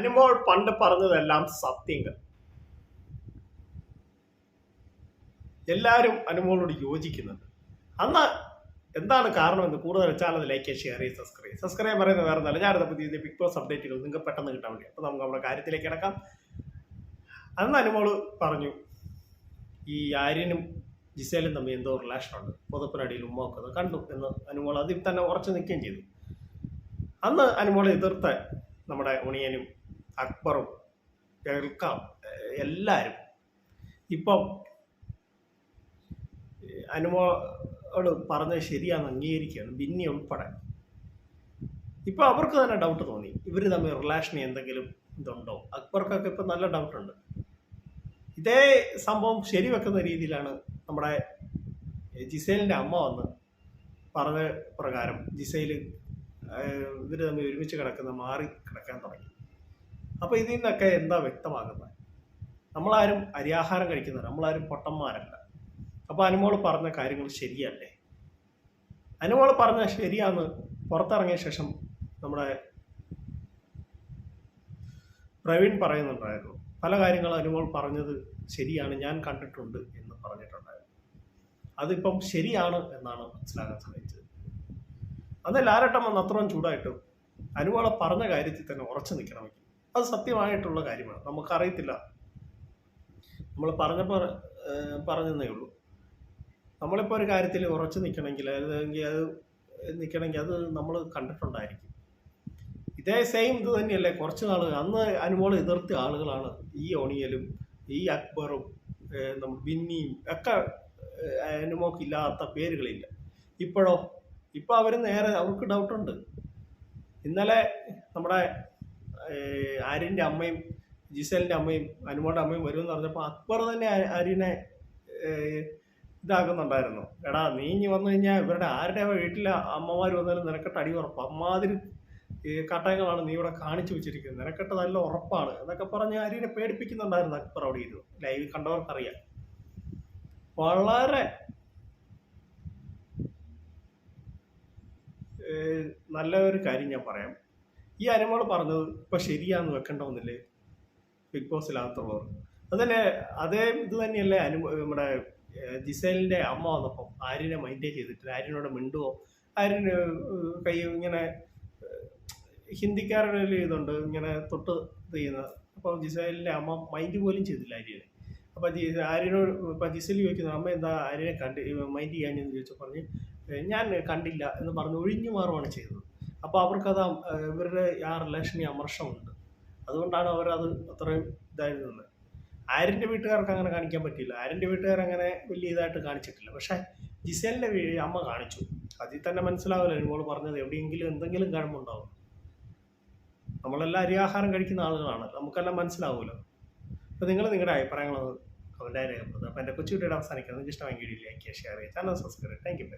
അനുമോൾ പണ്ട് പറഞ്ഞതെല്ലാം സത്യങ്ങൾ. എല്ലാവരും അനുമോളോട് യോജിക്കുന്നുണ്ട്. അന്ന് എന്താണ് കാരണം എന്ന് കൂടുതൽ ചാനൽ ലൈക്ക് ഷെയർ ചെയ്ത് സബ്സ്ക്രൈബ് സബ്സ്ക്രൈബ് പറയുന്നത് വേറെ നല്ല ഞാനത് പുതിയ ബിഗ് ബോസ് അപ്ഡേറ്റുകൾ നിങ്ങൾക്ക് പെട്ടെന്ന് കിട്ടാൻ വേണ്ടി. അപ്പോൾ നമുക്ക് നമ്മുടെ കാര്യത്തിലേക്ക് കിടക്കാം. അന്ന് അനുമോൾ പറഞ്ഞു ഈ ആര്യനും ജിസേലും തമ്മിൽ എന്തോ റിലേഷൻ ഉണ്ട്. പുതപ്പിനടിയിൽ ഉമ്മ ഒക്കെ കണ്ടു എന്ന് അനുമോൾ അതിൽ തന്നെ ഉറച്ചു നിൽക്കുകയും ചെയ്തു. അന്ന് അനുമോളെ എതിർത്ത് നമ്മുടെ ഉണിയനും അക്ബറും കേൾക്കാം എല്ലാവരും ഇപ്പം അനുമോൾ പറഞ്ഞത് ശരിയാണെന്ന് അംഗീകരിക്കുകയാണ്. ബിന്നി ഉൾപ്പെടെ ഇപ്പം അവർക്ക് തന്നെ ഡൗട്ട് തോന്നി. ഇവർ തമ്മിൽ റിലേഷന് എന്തെങ്കിലും ഇതുണ്ടോ? അക്ബർക്കൊക്കെ ഇപ്പം നല്ല ഡൗട്ടുണ്ട് ഇതേ സംഭവം ശരിവെക്കുന്ന രീതിയിലാണ് നമ്മുടെ ജിസേലിന്റെ അമ്മ വന്ന് പറഞ്ഞ പ്രകാരം ജിസേൽ ഇവർ തമ്മിൽ ഒരുമിച്ച് കിടക്കുന്ന മാറി കിടക്കാൻ തുടങ്ങി. അപ്പോൾ ഇതിൽ നിന്നൊക്കെ എന്താ വ്യക്തമാകുന്നത്? നമ്മളാരും അരിയാഹാരം കഴിക്കുന്നത് നമ്മളാരും പൊട്ടന്മാരല്ല. അപ്പോൾ അനുമോൾ പറഞ്ഞ കാര്യങ്ങൾ ശരിയല്ലേ? അനുമോൾ പറഞ്ഞ ശരിയാന്ന് പുറത്തിറങ്ങിയ ശേഷം നമ്മുടെ പ്രവീൺ പറയുന്നുണ്ടായിരുന്നു. പല കാര്യങ്ങളും അനുമോൾ പറഞ്ഞത് ശരിയാണ് ഞാൻ കണ്ടിട്ടുണ്ട് എന്ന് പറഞ്ഞിട്ടുണ്ടായിരുന്നു. അതിപ്പം ശരിയാണ് എന്നാണ് മനസ്സിലാക്കാൻ സാധിച്ചത്. അന്ന് ലാരട്ടം വന്ന് അത്രയും ചൂടായിട്ടും അനുമോളെ പറഞ്ഞ കാര്യത്തിൽ തന്നെ ഉറച്ചു നിൽക്കണമെങ്കിൽ അത് സത്യമായിട്ടുള്ള കാര്യമാണ്. നമുക്കറിയത്തില്ല. നമ്മൾ പറഞ്ഞപ്പോൾ പറഞ്ഞതേ ഉള്ളൂ. നമ്മളിപ്പോൾ ഒരു കാര്യത്തിൽ ഉറച്ചു നിൽക്കണമെങ്കിൽ അല്ലെങ്കിൽ അത് നിൽക്കണമെങ്കിൽ അത് നമ്മൾ കണ്ടിട്ടുണ്ടായിരിക്കും. ഇതേ സെയിം ഇത് തന്നെയല്ലേ കുറച്ച് നാൾ അന്ന് അനുമോൾ എതിർത്ത ആളുകളാണ് ഈ ഓണിയലും ഈ അക്ബറും നമ്മൾ ബിന്നിയും ഒക്കെ അനുമോക്കില്ലാത്ത പേരുകളില്ല. ഇപ്പോഴോ? ഇപ്പോൾ അവർ നേരെ അവർക്ക് ഡൗട്ടുണ്ട് ഇന്നലെ നമ്മുടെ ആര്യന്റെ അമ്മയും ജിസലിന്റെ അമ്മയും അനുമോളുടെ അമ്മയും വരുമെന്ന് പറഞ്ഞപ്പോൾ അക്ബർ തന്നെ ആര്യനെ ഇതാക്കുന്നുണ്ടായിരുന്നു. എടാ നീ ഇനി വന്നു കഴിഞ്ഞാൽ ഇവരുടെ ആരുടെ വീട്ടിലെ അമ്മമാർ വന്നാലും നിനക്കെട്ട് അടി ഉറപ്പ്. അമ്മാതിരി ഈ കട്ടയങ്ങളാണ് നീ ഇവിടെ കാണിച്ചു വെച്ചിരിക്കുന്നത്. നിനക്കെട്ട് നല്ല ഉറപ്പാണ്. എന്നൊക്കെ പറഞ്ഞ് ആര്യനെ പേടിപ്പിക്കുന്നുണ്ടായിരുന്നു അക്ബർ അവിടെ ഇരുന്നു. ലൈവ് കണ്ടവർക്കറിയാം. വളരെ നല്ല ഒരു കാര്യം ഞാൻ പറയാം. ഈ അനുമോൾ പറഞ്ഞത് ഇപ്പൊ ശരിയാന്ന് വെക്കണ്ടോന്നില്ലേ? ബിഗ് ബോസിലകത്തുള്ളവർ അതന്നെ അതേ ഇത് തന്നെയല്ലേ അനു നമ്മുടെ ജിസേലിന്റെ അമ്മ വന്നപ്പം ആര്യനെ മൈൻഡേ ചെയ്തിട്ടില്ല. ആര്യനോട് മിണ്ടുവോ? ആര്യന് കൈ ഇങ്ങനെ ഹിന്ദിക്കാരുടെ ഇതുണ്ട് ഇങ്ങനെ തൊട്ട് ഇത് ചെയ്യുന്നത് അപ്പോൾ ജിസേലിന്റെ അമ്മ മൈൻഡ് പോലും ചെയ്തില്ല ആര്യനെ. അപ്പോൾ ആര്യനോട് ഇപ്പം ജിസേൽ ചോദിക്കുന്നത് അമ്മ എന്താ ആര്യനെ കണ്ട് മൈൻഡ് ചെയ്യാൻ ചോദിച്ചു പറഞ്ഞ് ഞാൻ കണ്ടില്ല എന്ന് പറഞ്ഞ് ഒഴിഞ്ഞു മാറുവാണ് ചെയ്തത്. അപ്പോൾ അവർക്കത് ഇവരുടെ ആ റിലേഷനിൽ അമർഷമുണ്ട്. അതുകൊണ്ടാണ് അവരത് അത്രയും ഇതായിരുന്നത്. ആര്യന്റെ വീട്ടുകാർക്ക് അങ്ങനെ കാണിക്കാൻ പറ്റില്ല ആര്യന്റെ വീട്ടുകാർ അങ്ങനെ വലിയ ഇതായിട്ട് കാണിച്ചിട്ടില്ല. പക്ഷേ ജിസേലിന്റെ അമ്മ കാണിച്ചു. അതിൽ തന്നെ മനസ്സിലാവില്ല നിങ്ങൾ പറഞ്ഞത് എവിടെയെങ്കിലും എന്തെങ്കിലും കഴമ്പുണ്ടാവും നമ്മളെല്ലാം അരിയാഹാരം കഴിക്കുന്ന ആളുകളാണ്. നമുക്കെല്ലാം മനസ്സിലാവുമല്ലോ അപ്പോൾ നിങ്ങൾ നിങ്ങളുടെ അഭിപ്രായങ്ങൾ അവരുടെ രേഖപ്പെടുത്തുക. അപ്പോൾ എന്റെ കൊച്ചുകുട്ടിയുടെ അവസാനിക്കാൻ. നിങ്ങൾക്ക് ഇഷ്ടമെങ്കിൽ ലൈക്ക് ഷെയർ ചെയ്യുക. Channel subscribe thank you